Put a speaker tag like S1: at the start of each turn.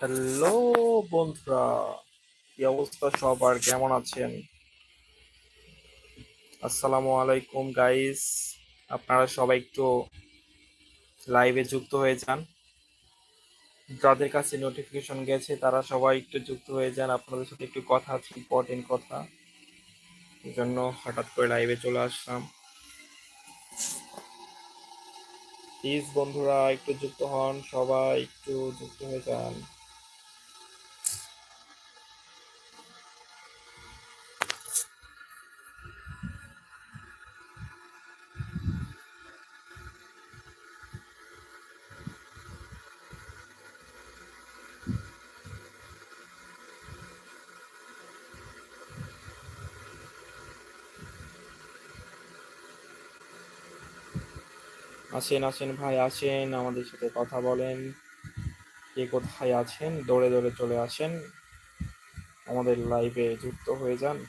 S1: Hello বন্ধুরা, কি অবস্থা সবার? কেমন আছেন? আসসালামু আলাইকুম গাইস আপনারা সবাই একটু লাইভে যুক্ত হয়ে যান। যাদের কাছে নোটিফিকেশন গেছে, তারা সবাই একটু যুক্ত হয়ে যান। আপনাদের সাথে একটু কথা আছে ইম্পর্টেন্ট কথা। এই জন্য হঠাৎ করে লাইভে চলে আসলাম। প্লিজ বন্ধুরা, একটু যুক্ত হন। সবাই একটু যুক্ত হয়ে যান। আসেন আসেন, ভাই, আসেন, আমাদের সাথে কথা বলেন। কে কোথায় আছেন? দৌড়ে দৌড়ে চলে আসেন। আমাদের লাইভে যুক্ত হয়ে যান।